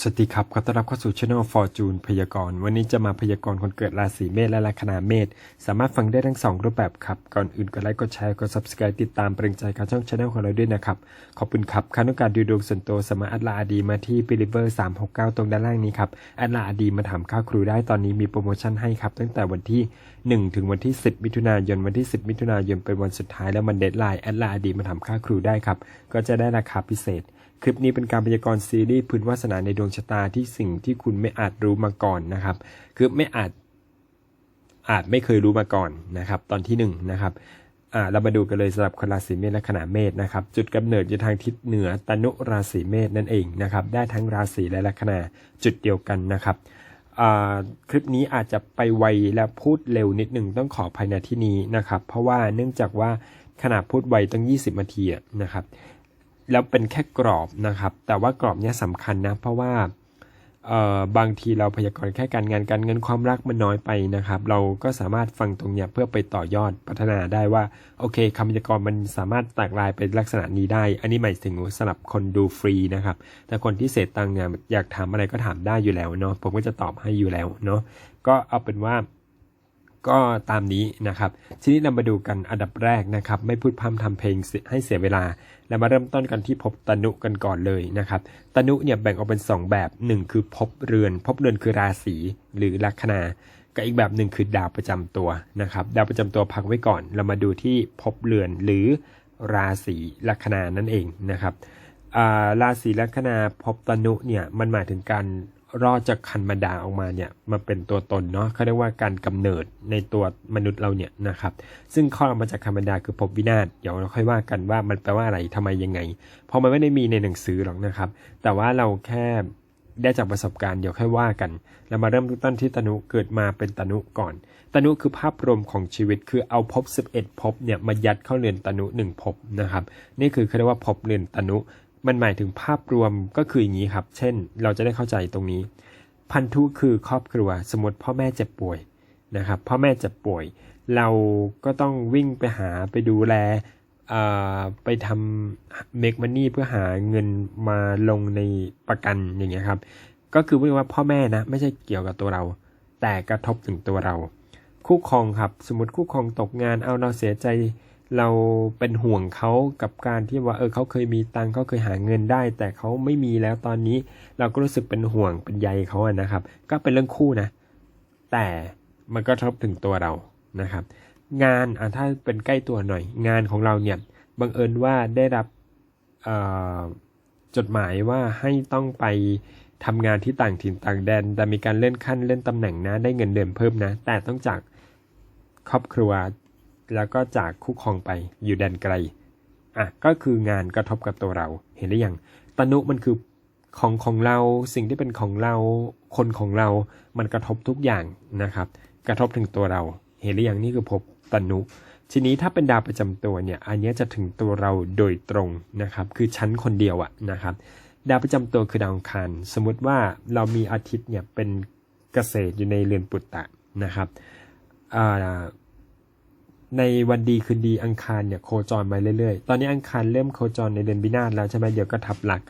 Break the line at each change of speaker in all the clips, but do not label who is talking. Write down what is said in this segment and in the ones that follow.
สวัสดีครับขอต้อนรับเข้าสู่ช่อง Fortune พยากรณ์ วันนี้จะมาพยากรณ์คนเกิดราศีเมษและลัคนาเมษ สามารถฟังได้ทั้ง 2 รูปแบบครับ ก่อนอื่นกดไลค์ กดแชร์ กด Subscribe ติดตามเป็นกำลังใจกับช่องช anel ของเราด้วยนะครับ ขอบคุณครับค่าต้องการดูดวงส่วนตัวสามารถอัดลาอดีมาที่ b e l i v e r 369 ตรงด้านล่างนี้ครับ อัดลาอดีมาถามค่าครูได้ตอนนี้มีโปรโมชั่นให้ครับ ตั้งแต่วันที่ 1 ถึงวันที่ 10 มิถุนายน วันที่ 10 มิถุนายนเป็นวันสุดท้ายแล้วมันเดทไลน์อัดลาอดีมาถามค่าครูได้ครับ ก็จะได้ราคาพิเศษ คลิปนี้เป็นการพยากรณ์ซีรีส์พื้นวาสนาในดวงชะตาที่สิ่งที่คุณไม่อาจรู้มาก่อนนะครับ คือไม่อาจอาจไม่เคยรู้มาก่อนนะครับ ตอนที่หนึ่งนะครับเรามาดูกันเลยสำหรับคนราศีเมษและขนาเมษนะครับ จุดกำเนิดอยู่ทางทิศเหนือตนุราศีเมษนั่นเองนะครับ ได้ทั้งราศีและลัคนาจุดเดียวกันนะครับคลิปนี้อาจจะไปไวและพูดเร็วนิดหนึ่งต้องขอภายในที่นี้นะครับ เพราะว่าเนื่องจากว่าขนาดพูดไวตั้ง 20นาทีนะครับ แล้วเป็นแค่กรอบนะครับ แต่ว่ากรอบเนี้ยสำคัญนะ เพราะว่าเอ่อบางทีเราพยากรณ์แค่การงานการเงินความรักมันน้อยไปนะครับ เราก็สามารถฟังตรงเนี้ยเพื่อไปต่อยอดพัฒนาได้ว่าโอเคคำพยากรณ์มันสามารถแตกลายเป็นลักษณะนี้ได้ อันนี้หมายถึงสำหรับคนดูฟรีนะครับ แต่คนที่เสียตังค์เนี่ยอยากถามอะไรก็ถามได้อยู่แล้วเนาะผมก็จะตอบให้อยู่แล้วเนาะก็เอาเป็นว่า ก็ตามนี้นะครับ ทีนี้เรามาดูกันอันดับแรกนะครับ ไม่พูดพร่ำทำเพลงให้เสียเวลา เรามาเริ่มต้นกันที่ภพตนุกันก่อนเลยนะครับ ตนุเนี่ยแบ่งออกเป็น 2 แบบ 1 คือภพเรือนภพเรือนคือราศีหรือลัคนากับอีกแบบหนึ่งคือดาวประจำตัวนะครับ ดาวประจำตัวพักไว้ก่อน เรามาดูที่ภพเรือนหรือราศีลัคนานั่นเองนะครับราศีลัคนาภพตนุเนี่ยมันหมายถึงการ รอดจากคันมาดาออกมาเนี่ยมาเป็นตัวตนเนาะเขาเรียกว่าการกำเนิดในตัวมนุษย์เราเนี่ยนะครับ ซึ่งข้อมาจากคันมาดาคือภพวินาศเดี๋ยวเราค่อยว่ากันว่ามันแปลว่าอะไรทำไมยังไง เพราะมันไม่ได้มีในหนังสือหรอกนะครับ แต่ว่าเราแค่ได้จากประสบการณ์เดี๋ยวค่อยว่ากัน เรามาเริ่มต้นที่ตนุเกิดมาเป็นตนุก่อน ตนุคือภาพรวมของชีวิตคือเอาภพ11ภพเนี่ยมายัดเข้าเรือนตนุหนึ่งภพนะครับ นี่คือเขาเรียกว่าภพเรือนตนุ มันหมายถึงภาพรวมก็คืออย่างนี้ครับ เช่น เราจะได้เข้าใจตรงนี้ พันธุคือครอบครัว สมมติพ่อแม่เจ็บป่วยนะครับ พ่อแม่เจ็บป่วย เราก็ต้องวิ่งไปหาไปดูแลไปทำเมกมันนี่เพื่อหาเงินมาลงในประกันอย่างเงี้ยครับ ก็คือไม่ว่าพ่อแม่นะ ไม่ใช่เกี่ยวกับตัวเรา แต่กระทบถึงตัวเรา คู่ครองครับ สมมติคู่ครองตกงานเอาเราเสียใจ เราเป็นห่วงเขากับการที่ว่าเออเขาเคยมีตังเขาเคยหาเงินได้ แต่เขาไม่มีแล้วตอนนี้เราก็รู้สึกเป็นห่วงเป็นใยเขาอะนะครับ ก็เป็นเรื่องคู่นะ แต่มันก็ทบถึงตัวเรานะครับ งานอะถ้าเป็นใกล้ตัวหน่อย งานของเราเนี่ยบังเอิญว่าได้รับจดหมายว่าให้ต้องไปทำงานที่ต่างถิ่นต่างแดน แต่มีการเลื่อนขั้นเลื่อนตำแหน่งนะได้เงินเดือนเพิ่มนะ แต่ต้องจากครอบครัว แล้วก็จากคู่ครองไปอยู่แดนไกล อะก็คืองานกระทบกับตัวเราเห็นหรือยังตนุมันคือของของเราสิ่งที่เป็นของเราคนของเรา มันกระทบทุกอย่างนะครับ กระทบถึงตัวเรา เห็นหรือยังนี่คือภพตนุทีนี้ถ้าเป็นดาวประจำตัวเนี่ย อันนี้จะถึงตัวเราโดยตรงนะครับ คือชั้นคนเดียวอะนะครับ ดาวประจำตัวคือดาวอังคาร สมมุติว่าเรามีอาทิตย์เนี่ยเป็นเกษตรอยู่ในเรือนปุตตะนะครับอ่า ในวันดีคืนดีอังคารเนี่ยโคจรมาเรื่อยๆ ตอนนี้อังคารเริ่มโคจรในเดือนบินาศแล้วใช่ไหมเดี๋ยวก็ทับหลัก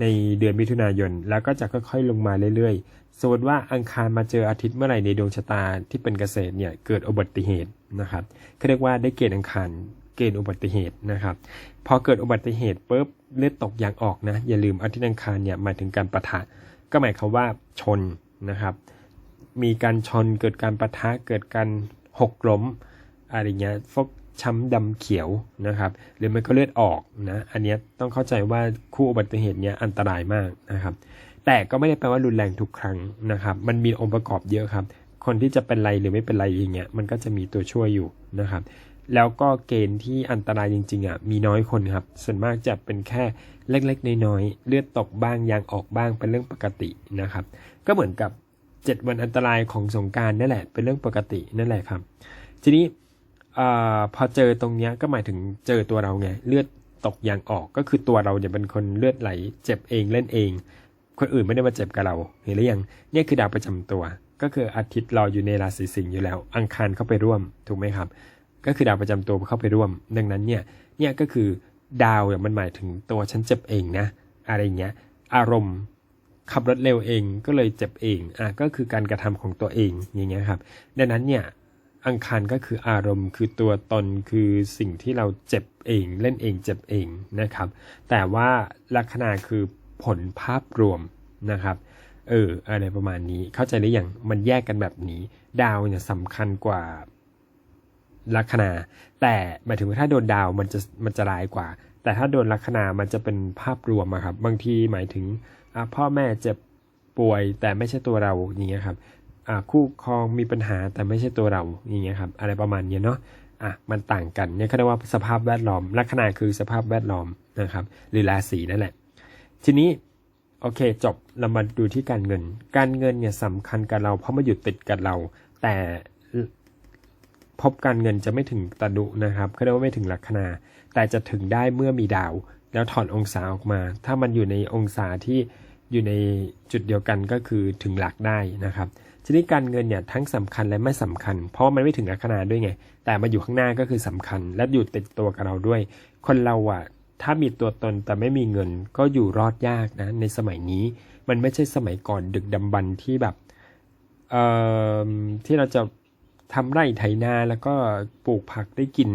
ในเดือนมิถุนายน แล้วก็จะค่อยๆลงมาเรื่อยๆ สมมติว่าอังคารมาเจออาทิตย์เมื่อไหร่ในดวงชะตาที่เป็นเกษตรเนี่ยเกิดอุบัติเหตุนะครับเขาเรียกว่าได้เกณฑ์อังคารเกณฑ์อุบัติเหตุนะครับ พอเกิดอุบัติเหตุปุ๊บเลือดตกยางออกนะ อย่าลืมอาทิตย์อังคารเนี่ยหมายถึงการปะทะ ก็หมายความว่าชนนะครับ มีการชนเกิดการปะทะเกิดการหกล้ม อะไรเงี้ยฟกช้ำดำเขียวนะครับ หรือมันก็เลือดออกนะอันนี้ต้องเข้าใจว่าคู่อุบัติเหตุเนี้ยอันตรายมากนะครับ แต่ก็ไม่ได้แปลว่ารุนแรงทุกครั้งนะครับ มันมีองค์ประกอบเยอะครับ คนที่จะเป็นไรหรือไม่เป็นไรอย่างเงี้ยมันก็จะมีตัวช่วยอยู่นะครับ แล้วก็เกณฑ์ที่อันตรายจริงๆอะมีน้อยคนครับ ส่วนมากจะเป็นแค่เล็กๆน้อยๆเลือดตกบ้างยางออกบ้างเป็นเรื่องปกตินะครับ ก็เหมือนกับ 7 วันอันตรายของสงการนั่นแหละเป็นเรื่องปกตินั่นแหละครับ ทีนี้ อาพอเจอตรงเนี้ยก็หมายถึงเจอตัวเราไง เลือดตกยางออกก็คือตัวเราเนี่ยเป็นคนเลือดไหล เจ็บเองเล่นเอง คนอื่นไม่ได้มาเจ็บกับเราเห็นหรือยังเนี่ยคือดาวประจำตัว ก็คืออาทิตย์เรออยู่ในราศีสิงห์อยู่แล้ว อังคารเข้าไปร่วมถูกไหมครับ ก็คือดาวประจำตัวเข้าไปร่วม ดังนั้นเนี่ยเนี่ยก็คือดาวเนี่ยมันหมายถึงตัวฉันเจ็บเองนะ อะไรอย่างเงี้ย อารมณ์ขับรถเร็วเองก็เลยเจ็บเองอะก็คือการกระทำของตัวเองอย่างเงี้ยครับ ดังนั้นเนี่ย อังคารก็คืออารมณ์ คือตัวตนคือสิ่งที่เราเจ็บเอง เล่นเองเจ็บเองนะครับ แต่ว่าลัคนาคือผลภาพรวมนะครับเอออะไรประมาณนี้เข้าใจหรือยังมันแยกกันแบบนี้ ดาวเนี่ยสำคัญกว่าลัคนา แต่หมายถึงว่าถ้าโดนดาวมันจะมันจะร้ายกว่า แต่ถ้าโดนลัคนามันจะเป็นภาพรวมอะครับ บางทีหมายถึงพ่อแม่เจ็บป่วยแต่ไม่ใช่ตัวเราอย่างเงี้ยครับ คู่ครองมีปัญหาแต่ไม่ใช่ตัวเราอย่างเงี้ยครับอะไรประมาณเนี้ยเนาะอะมันต่างกันเนี่ยเขาเรียกว่าสภาพแวดล้อม ลัคนาคือสภาพแวดล้อมนะครับ หรือราศีนั่นแหละ ทีนี้โอเคจบเรามาดูที่การเงิน การเงินเนี่ยสำคัญกับเราเพราะมาอยู่ติดกับเรา แต่พบการเงินจะไม่ถึงตะดุนะครับเขาเรียกว่าไม่ถึงลัคนา แต่จะถึงได้เมื่อมีดาว แล้วถอนองศาออกมา ถ้ามันอยู่ในองศาที่อยู่ในจุดเดียวกันก็คือถึงหลักได้นะครับ ทีนี้การเงินเนี่ยทั้งสำคัญและไม่สำคัญ เพราะมันไม่ถึงลัคนาด้วยไง แต่มาอยู่ข้างหน้าก็คือสำคัญ และอยู่ติดตัวกับเราด้วย คนเราอะถ้ามีตัวตนแต่ไม่มีเงินก็อยู่รอดยากนะในสมัยนี้ มันไม่ใช่สมัยก่อนดึกดำบรรที่แบบเอ่อที่เราจะทำไร่ไถนาแล้วก็ปลูกผักได้กิน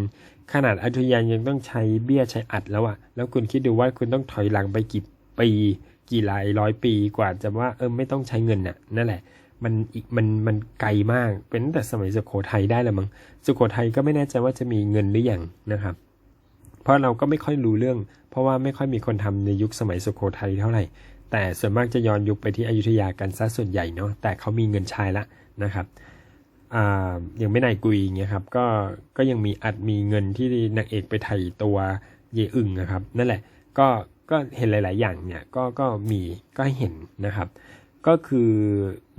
ขนาดอยุธยายังต้องใช้เบี้ยใช้อัดแล้วอะแล้วคุณคิดดูว่าคุณต้องถอยหลังไปกี่ปี กี่หลายร้อยปีกว่าจะว่าเออไม่ต้องใช้เงินน่ะนั่นแหละ มันอีกมันมันไกลมาก เป็นตั้งแต่สมัยสุโขทัยได้แล้วมั้งสุโขทัยก็ไม่แน่ใจว่าจะมีเงินหรือยังนะครับ เพราะเราก็ไม่ค่อยรู้เรื่อง เพราะว่าไม่ค่อยมีคนทำในยุคสมัยสุโขทัยเท่าไหร่ แต่ส่วนมากจะย้อนยุคไปที่อยุธยากันซะส่วนใหญ่เนาะแต่เขามีเงินใช้ละนะครับอ่าอย่างไม่นายกุยเงี้ยครับก็ก็ยังมีอัดมีเงินที่นางเอกไปไถ่ตัวเยอึ่งนะครับ นั่นแหละก็ก็เห็นหลาย ๆ อย่างเนี่ยก็ก็มีก็เห็นนะครับ ก็คือ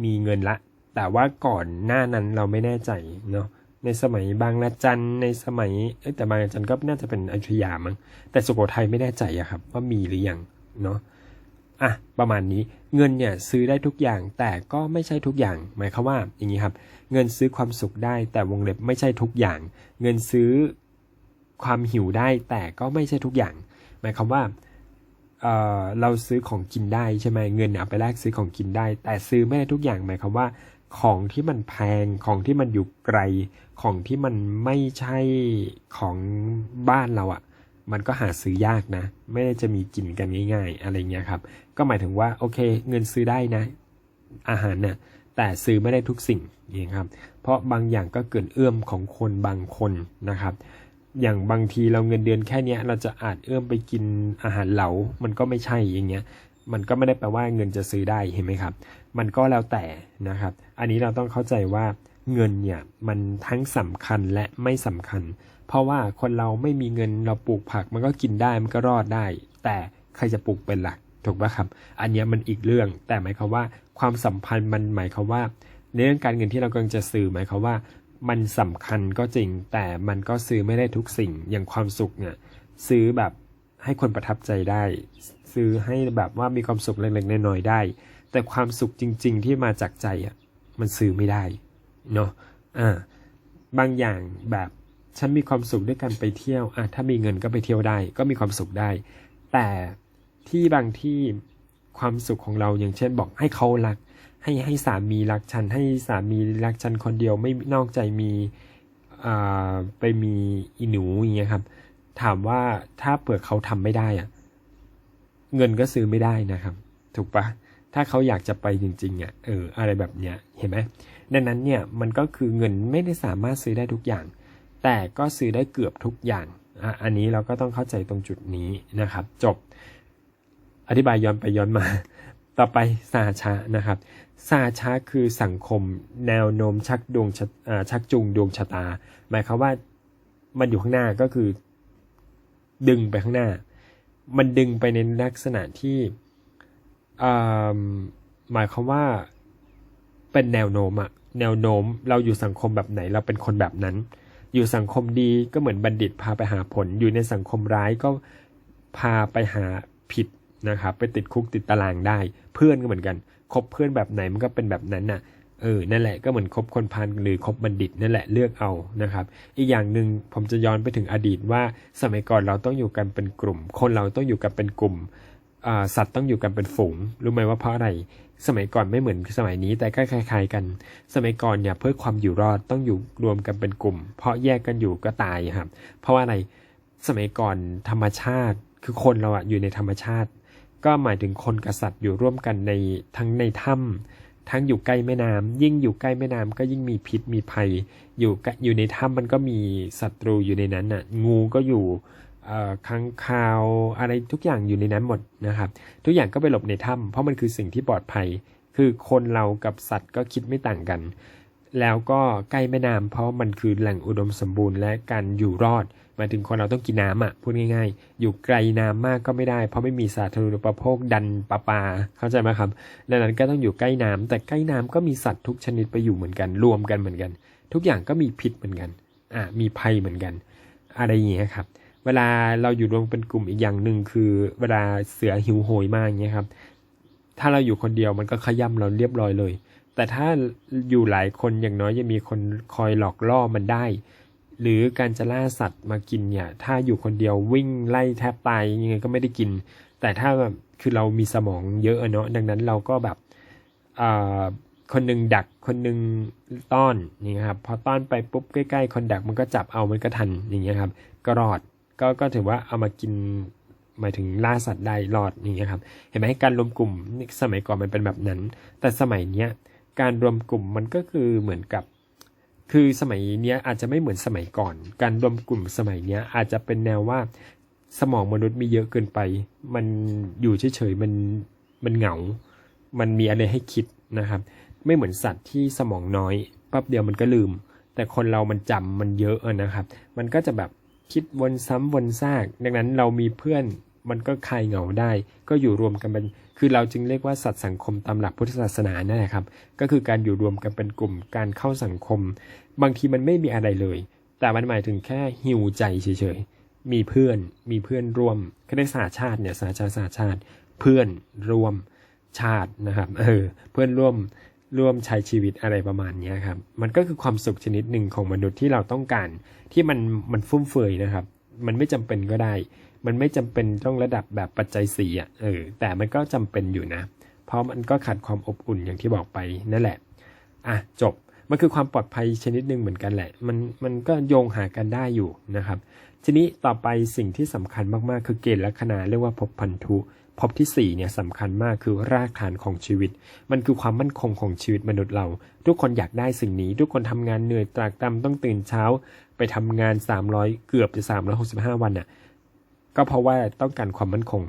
มีเงินละ แต่ว่าก่อนหน้านั้นเราไม่แน่ใจเนาะในสมัยบางละจันในสมัยเอ้แต่บางละจันก็น่าจะเป็นอยุธยามั้งแต่สุโขทัยไม่แน่ใจอะครับ ว่ามีหรือยังเนาะอะประมาณนี้เงินเนี่ยซื้อได้ทุกอย่างแต่ก็ไม่ใช่ทุกอย่าง หมายความว่าอย่างนี้ครับ เงินซื้อความสุขได้ แต่วงเล็บไม่ใช่ทุกอย่าง เงินซื้อความหิวได้แต่ก็ไม่ใช่ทุกอย่าง หมายความว่า เอ่อเราซื้อของกินได้ใช่ไหมเงินเอาไปแลกซื้อของกินได้ แต่ซื้อไม่ได้ทุกอย่างหมายความว่า ของที่มันแพงของที่มันอยู่ไกล ของที่มันไม่ใช่ของบ้านเราอะ่ะ มันก็หาซื้อยากนะ ไม่ได้จะมีกินกันง่าย ๆ อะไรเงี้ยครับ ก็หมายถึงว่าโอเค เงินซื้อได้นะ อาหารเนี่ยแต่ซื้อไม่ได้ทุกสิ่งอย่างครับ เพราะบางอย่างก็เกินเอื้อมของคนบางคนนะครับ อย่างบางทีเราเงินเดือนแค่เนี้ย เราจะอาจเอื้อมไปกินอาหารเหลา มันก็ไม่ใช่อย่างเงี้ย มันก็ไม่ได้แปลว่าเงินจะซื้อได้เห็นไหมครับ มันก็แล้วแต่นะครับ อันนี้เราต้องเข้าใจว่าเงินเนี่ยมันทั้งสำคัญและไม่สำคัญ เพราะว่าคนเราไม่มีเงินเราปลูกผักมันก็กินได้มันก็รอดได้ แต่ใครจะปลูกเป็นหลักถูกปะครับ อันนี้มันอีกเรื่อง แต่หมายความว่าความสัมพันธ์มันหมายความว่า ในเรื่องการเงินที่เรากำลังจะสื่อหมายความว่า มันสำคัญก็จริง แต่มันก็ซื้อไม่ได้ทุกสิ่งอย่างความสุขเนี่ยซื้อแบบให้คนประทับใจได้ ซื้อให้แบบว่ามีความสุขเล็กๆน้อยๆได้ แต่ความสุขจริง ๆ ที่มาจากใจอะมันซื้อไม่ได้เนาะอ่าบางอย่างแบบฉันมีความสุขด้วยกันไปเที่ยวอะถ้ามีเงินก็ไปเที่ยวได้ ก็มีความสุขได้ แต่ที่บางที่ความสุขของเราอย่างเช่นบอกให้เขารัก ให้ให้สามีรักฉัน ให้สามีรักฉันคนเดียวไม่นอกใจมีอ่าไปมีอีหนูอย่างเงี้ยครับ ถามว่าถ้าเผื่อเขาทำไม่ได้อะเงินก็ซื้อไม่ได้นะครับ ถูกปะถ้าเขาอยากจะไปจริงๆอะเอออะไรแบบเนี้ยเห็นไหมดังนั้นเนี่ยมันก็คือเงินไม่ได้สามารถซื้อได้ทุกอย่าง แต่ก็ซื้อได้เกือบทุกอย่างอะอันนี้เราก็ต้องเข้าใจตรงจุดนี้นะครับ จบ อธิบายย้อนไปย้อนมา ต่อไปสาชะนะครับ สาชะคือสังคมแนวโน้มชักดวงช,ชักจูงดวงชะตา หมายความว่ามันอยู่ข้างหน้าก็คือ ดึงไปข้างหน้า มันดึงไปในลักษณะที่หมายความว่าเป็นแนวโน้มอะแนวโน้มเราอยู่สังคมแบบไหนเราเป็นคนแบบนั้น อยู่สังคมดีก็เหมือนบัณฑิตพาไปหาผล อยู่ในสังคมร้ายก็พาไปหาผิดนะครับไปติดคุกติดตารางได้ เพื่อนก็เหมือนกัน คบเพื่อนแบบไหนมันก็เป็นแบบนั้นน่ะเออ นั่นแหละ ก็เหมือนคบคนพาลหรือคบบัณฑิตนั่นแหละ เลือกเอา นะครับ อีกอย่างหนึ่งผมจะย้อนไปถึงอดีตว่าสมัยก่อนเราต้องอยู่กันเป็นกลุ่ม คนเราต้องอยู่กันเป็นกลุ่ม สัตว์ต้องอยู่กันเป็นฝูง รู้ไหมว่าเพราะอะไร สมัยก่อนไม่เหมือนสมัยนี้ แต่ก็คล้ายๆกัน สมัยก่อนเนี่ยเพื่อความอยู่รอดต้องอยู่รวมกันเป็นกลุ่ม เพราะแยกกันอยู่ก็ตายครับ เพราะว่าอะไร สมัยก่อนธรรมชาติ คือคนเราอะอยู่ในธรรมชาติ ก็หมายถึงคนกับสัตว์อยู่ร่วมกันในทั้งในถ้ำทั้งอยู่ใกล้แม่น้ำยิ่งอยู่ใกล้แม่น้ำก็ยิ่งมีพิษมีภัย อยู่อยู่ในถ้ำมันก็มีศัตรูอยู่ในนั้นน่ะงูก็อยู่ค้างคาวอะไรทุกอย่างอยู่ในนั้นหมดนะครับ ทุกอย่างก็ไปหลบในถ้ำเพราะมันคือสิ่งที่ปลอดภัย คือคนเรากับสัตว์ก็คิดไม่ต่างกัน แล้วก็ใกล้แม่น้ำเพราะมันคือแหล่งอุดมสมบูรณ์และการอยู่รอด หมายถึงคนเราต้องกินน้ำอะพูดง่าย ๆ อยู่ไกลน้ำมากก็ไม่ได้ เพราะไม่มีสาธารณูปโภคดันปลาปาเข้าใจไหมครับดังนั้นก็ต้องอยู่ใกล้น้ำแต่ใกล้น้ำก็มีสัตว์ทุกชนิดไปอยู่เหมือนกัน รวมกันเหมือนกัน ทุกอย่างก็มีพิษเหมือนกันอ่ามีภัยเหมือนกัน อะไรอย่างเงี้ยครับเวลาเราอยู่รวมเป็นกลุ่มอีกอย่างหนึ่งคือ เวลาเสือหิวโหยมากอย่างเงี้ยครับ ถ้าเราอยู่คนเดียวมันก็ขย่ำเราเรียบร้อยเลย แต่ถ้าอยู่หลายคนอย่างน้อยยังมีคนคอยหลอกล่อมันได้ หรือการจะล่าสัตว์มากินเนี่ย ถ้าอยู่คนเดียววิ่งไล่แทบตายยังไงก็ไม่ได้กิน แต่ถ้าแบบคือเรามีสมองเยอะเนาะดังนั้นเราก็แบบคนหนึ่งดักคนหนึ่งต้อนนี่ครับพอต้อนไปปุ๊บใกล้ๆ คนดักมันก็จับเอามันก็ทันอย่างเงี้ยครับ ก็รอดก็ก็ถือว่าเอามากินหมายถึงล่าสัตว์ได้รอดอย่างเงี้ยครับ เห็นไหมการรวมกลุ่มสมัยก่อนมันเป็นแบบนั้น แต่สมัยเนี้ยการรวมกลุ่มมันก็คือเหมือนกับ คือสมัยเนี้ยอาจจะไม่เหมือนสมัยก่อน การรวมกลุ่มสมัยเนี้ยอาจจะเป็นแนวว่าสมองมนุษย์มีเยอะเกินไป มันอยู่เฉยๆมันมันเหงา มันมีอะไรให้คิดนะครับ ไม่เหมือนสัตว์ที่สมองน้อยแป๊บเดียวมันก็ลืม แต่คนเรามันจำมันเยอะนะครับ มันก็จะแบบคิดวนซ้ำวนซาก ดังนั้นเรามีเพื่อน มันก็คลายเหงาได้ ก็อยู่รวมกันเป็นคือเราจึงเรียกว่าสัตว์สังคมตามหลักพุทธศาสนานั่นแหละครับ ก็คือการอยู่รวมกันเป็นกลุ่มการเข้าสังคม บางทีมันไม่มีอะไรเลย แต่มันหมายถึงแค่หิวใจเฉยๆมีเพื่อนมีเพื่อนร่วมคณะศาติชาติเนี่ยสาชาศาสตร์ชาติ เพื่อนร่วมชาตินะครับเออเพื่อนร่วมร่วมใช้ชีวิตอะไรประมาณนี้ครับ มันก็คือความสุขชนิดหนึ่งของมนุษย์ที่เราต้องการ ที่มันมันฟุ่มเฟือยนะครับ มันไม่จำเป็นก็ได้ มันไม่จำเป็นต้องระดับแบบปัจจัยสี่อะเออแต่มันก็จำเป็นอยู่นะ เพราะมันก็ขาดความอบอุ่นอย่างที่บอกไปนั่นแหละอะจบมันคือความปลอดภัยชนิดหนึ่งเหมือนกันแหละ มันมันก็โยงหากันได้อยู่นะครับ ทีนี้ต่อไปสิ่งที่สำคัญมากๆ คือเกณฑ์ลัคนาเรียกว่าภพพันธุภพที่สี่เนี่ยสำคัญมากคือรากฐานของชีวิต มันคือความมั่นคงของชีวิตมนุษย์เรา ทุกคนอยากได้สิ่งนี้ ทุกคนทำงานเหนื่อยตรากตรำต้องตื่นเช้า ไปทำงาน 300 เกือบจะ365 วันน่ะ ก็เพราะว่าต้องการความมั่นคง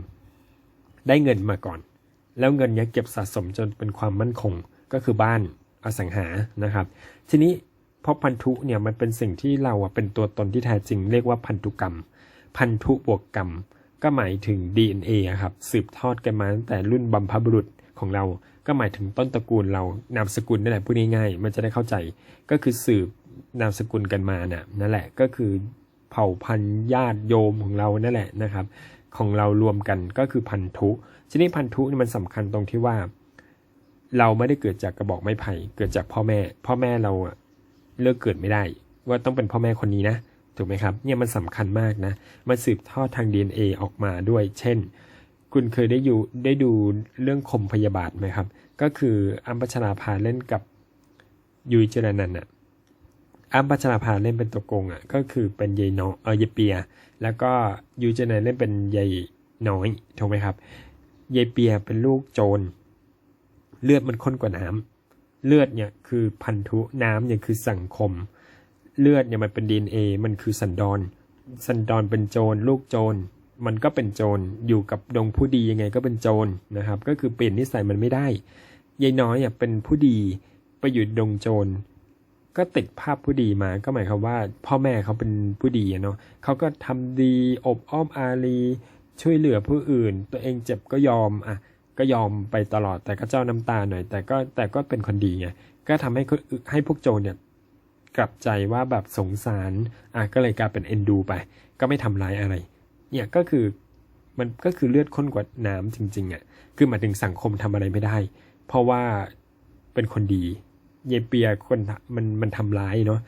ได้เงินมาก่อน แล้วเงินเนี้ยเก็บสะสมจนเป็นความมั่นคงก็คือบ้านอสังหานะครับ ทีนี้เพราะพันธุเนี่ยมันเป็นสิ่งที่เราเป็นตัวตนที่แท้จริง เรียกว่าพันธุกรรม พันธุบวกกรรม ก็หมายถึง DNA อะครับสืบทอดกันมาตั้งแต่รุ่นบัมพบุรุษของเรา ก็หมายถึงต้นตระกูลเรานามสกุลนั่นแหละพูดง่ายๆมันจะได้เข้าใจ ก็คือสืบนามสกุลกันมาน่ะนั่นแหละก็คือ เผ่าพันธุ์ญาติโยมของเรานั่นแหละนะครับ ของเรารวมกันก็คือพันธุทีนี้พันธุนี่มันสำคัญตรงที่ว่า เราไม่ได้เกิดจากกระบอกไม้ไผ่เกิดจากพ่อแม่ พ่อแม่เราอะเลือกเกิดไม่ได้ ว่าต้องเป็นพ่อแม่คนนี้นะถูกไหมครับเนี่ยมันสำคัญมากนะมันสืบทอดทาง DNA ออกมาด้วย เช่น คุณเคยได้อยู่ได้ดูเรื่องคมพยาบาทไหมครับ ก็คืออัมพชราภาเล่นกับยุยเจรนันท์อะ อัมพัชราภาเล่นเป็นตัวโกงอะก็คือเป็นยายน้อยเออยายเปีย แล้วก็ยุ้ยเจรนันท์เล่นเป็นยายน้อยถูกไหมครับยายเปียเป็นลูกโจรเลือดมันข้นกว่าน้ำเลือดเนี่ยคือพันธุน้ำเนี่ยคือสังคม เลือดเนี่ยมันเป็น DNA มันคือสันดอนสันดอนเป็นโจรลูกโจรมันก็เป็นโจรอยู่กับดงผู้ดียังไงก็เป็นโจรนะครับ ก็คือเปลี่ยนนิสัยมันไม่ได้ยายน้อยอะเป็นผู้ดีไปอยู่ดงโจร ก็ติดภาพผู้ดีมา ก็หมายความว่า พ่อแม่เขาเป็นผู้ดีเนาะเขาก็ทำดีอบอ้อมอารีช่วยเหลือผู้อื่น ตัวเองเจ็บก็ยอมอะก็ยอมไปตลอดแต่ก็เจ้าน้ำตาหน่อย แต่ก็แต่ก็เป็นคนดีไงก็ทำให้ให้พวกโจรเนี่ยกลับใจว่าแบบสงสารอะก็เลยกลายเป็นเอ็นดูไป ก็ไม่ทำร้ายอะไร เนี่ยก็คือมันก็คือเลือดข้นกว่าน้ำจริงๆอะคือหมายถึงสังคมทำอะไรไม่ได้ เพราะว่าเป็นคนดี เยเปียคนมันมันทำร้ายเนาะ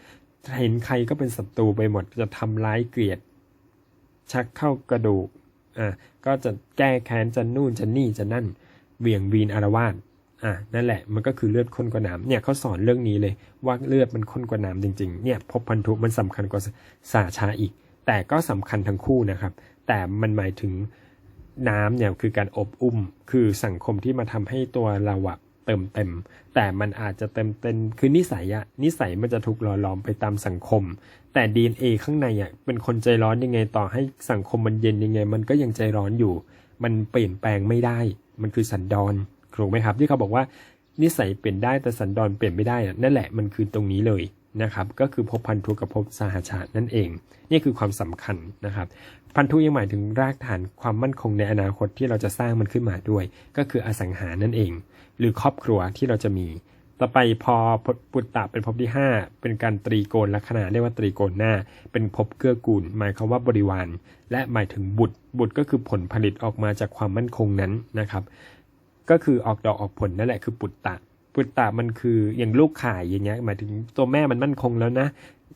เห็นใครก็เป็นศัตรูไปหมดจะทำร้ายเกลียด ชักเข้ากระดูกอะก็จะแก้แค้นจะนู่นจะนี่จะนั่นเหวี่ยงวีนอารวาสอะนั่นแหละมันก็คือเลือดข้นกว่าน้ำเนี่ยเขาสอนเรื่องนี้เลยว่าเลือดมันข้นกว่าน้ำจริงๆเนี่ยพบพันธุมันสำคัญกว่าสาชาอีก แต่ก็สำคัญทั้งคู่นะครับ แต่มันหมายถึงน้ำเนี่ยคือการอบอุ้มคือสังคมที่มาทำให้ตัวเราอะ เติมเต็ม แต่มันอาจจะเต็มเต็มคือนิสัยอะนิสัยมันจะถูกหล่อหลอมไปตามสังคม แต่ DNA ข้างในอะเป็นคนใจร้อนยังไงต่อให้สังคมมันเย็นยังไง มันก็ยังใจร้อนอยู่ มันเปลี่ยนแปลงไม่ได้ มันคือสันดอนถูกไหมครับ ที่เขาบอกว่านิสัยเปลี่ยนได้แต่สันดอนเปลี่ยนไม่ได้นั่นแหละมันคือตรงนี้เลยนะครับก็คือภพพันธุกับภพสหชาตินั่นเอง นี่คือความสำคัญนะครับพันธุยังหมายถึงรากฐานความมั่นคงในอนาคตที่เราจะสร้างมันขึ้นมาด้วย ก็คืออสังหานั่นเอง หรือครอบครัวที่เราจะมี ต่อไปพอปุตตะเป็นภพที่ 5 เป็นการตรีโกณลักษณะเรียกว่าตรีโกณหน้า เป็นภพเกื้อกูล หมายความว่าบริวาร และหมายถึงบุตร บุตรก็คือผลผลิตออกมาจากความมั่นคงนั้นนะครับ ก็คือออกดอกออกผลนั่นแหละคือปุตตะปุตตะมันคืออย่างลูกข่ายอย่างเงี้ยหมายถึงตัวแม่มันมั่นคงแล้วนะ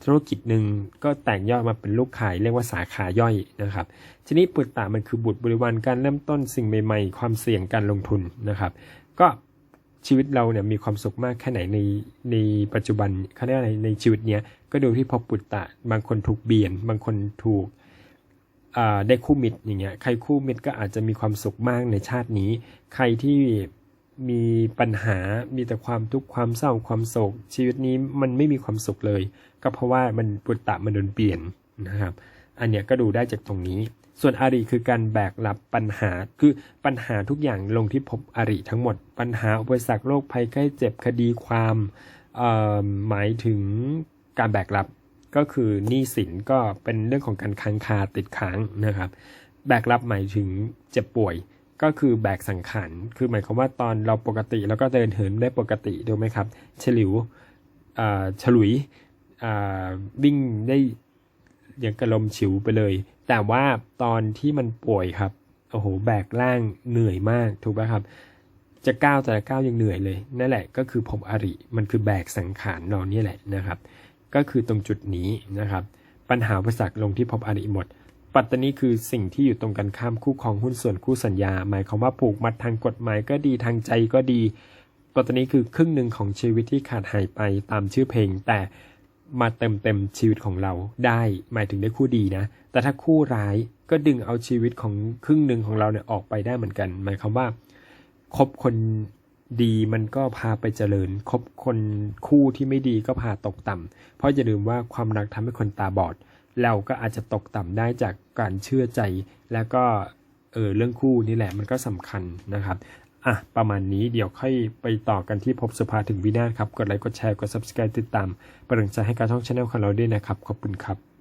ธุรกิจหนึ่งก็แตกย่อดมาเป็นลูกขายเรียกว่าสาขาย่อยนะครับ ทีนี้ปุตตะมันคือบุตรบริวารการเริ่มต้นสิ่งใหม่ ๆ ความเสี่ยงการลงทุนนะครับ ก็ ชีวิตเราเนี่ยมีความสุขมากแค่ไหนในในปัจจุบันเขาเรียกอะไรในชีวิตเนี้ยก็ดูที่พอปุตตะ บางคนถูกเบียน บางคนถูกได้คู่มิตรอย่างเงี้ยใครคู่มิตรก็อาจจะมีความสุขมากในชาตินี้ ใครที่มีปัญหามีแต่ความทุกข์ความเศร้าความโศก ชีวิตนี้มันไม่มีความสุขเลย ก็เพราะว่ามันปุตตะมันโดนเปลี่ยนนะครับ อันเนี้ยก็ดูได้จากตรงนี้ ส่วนอาริคือการแบกรับปัญหา คือปัญหาทุกอย่างลงที่ภพอาริทั้งหมด ปัญหาอุปสรรคโรคภัยไข้เจ็บคดีความหมายถึงการแบกรับก็คือหนี้สินก็เป็นเรื่องของการค้างคาติดค้างนะครับ แบกรับหมายถึงเจ็บป่วย ก็คือแบกสังขารคือหมายความว่าตอนเราปกติเราก็เดินเหินได้ปกติถูกไหมครับเฉลิวฉลุยวิ่งได้อย่างกระลมฉิวไปเลย แต่ว่าตอนที่มันป่วยครับโอ้โหแบกร่างเหนื่อยมากถูกไหมครับ จะก้าวแต่ละก้าวยังเหนื่อยเลยนั่นแหละก็คือผมอริมันคือแบกสังขารเรานี่แหละนะครับ ก็คือตรงจุดนี้นะครับ ปัญหาอุปสรรคลงที่พบอริหมด ปัตตานีคือสิ่งที่อยู่ตรงกันข้ามคู่ครองหุ้นส่วนคู่สัญญา หมายความว่าผูกมัดทางกฎหมายก็ดีทางใจก็ดีปัตตานีคือครึ่งหนึ่งของชีวิตที่ขาดหายไปตามชื่อเพลง แต่ มาเติมเต็มชีวิตของเราได้หมายถึงได้คู่ดีนะ แต่ถ้าคู่ร้ายก็ดึงเอาชีวิตของครึ่งหนึ่งของเราเนี่ยออกไปได้เหมือนกัน หมายความว่าคบคนดีมันก็พาไปเจริญ คบคนคู่ที่ไม่ดีก็พาตกต่ำเพราะอย่าลืมว่าความรักทำให้คนตาบอด เราก็อาจจะตกต่ำได้จากการเชื่อใจ แล้วก็เออเรื่องคู่นี่แหละมันก็สำคัญนะครับ อะ ประมาณนี้เดี๋ยวค่อยไปต่อกันที่พบสุภาถึงวินาศครับ กดไลค์กดแชร์กด subscribe ติดตามเป็นกำลังใจให้การช่องช anel ของเราด้วยนะครับ ขอบคุณครับ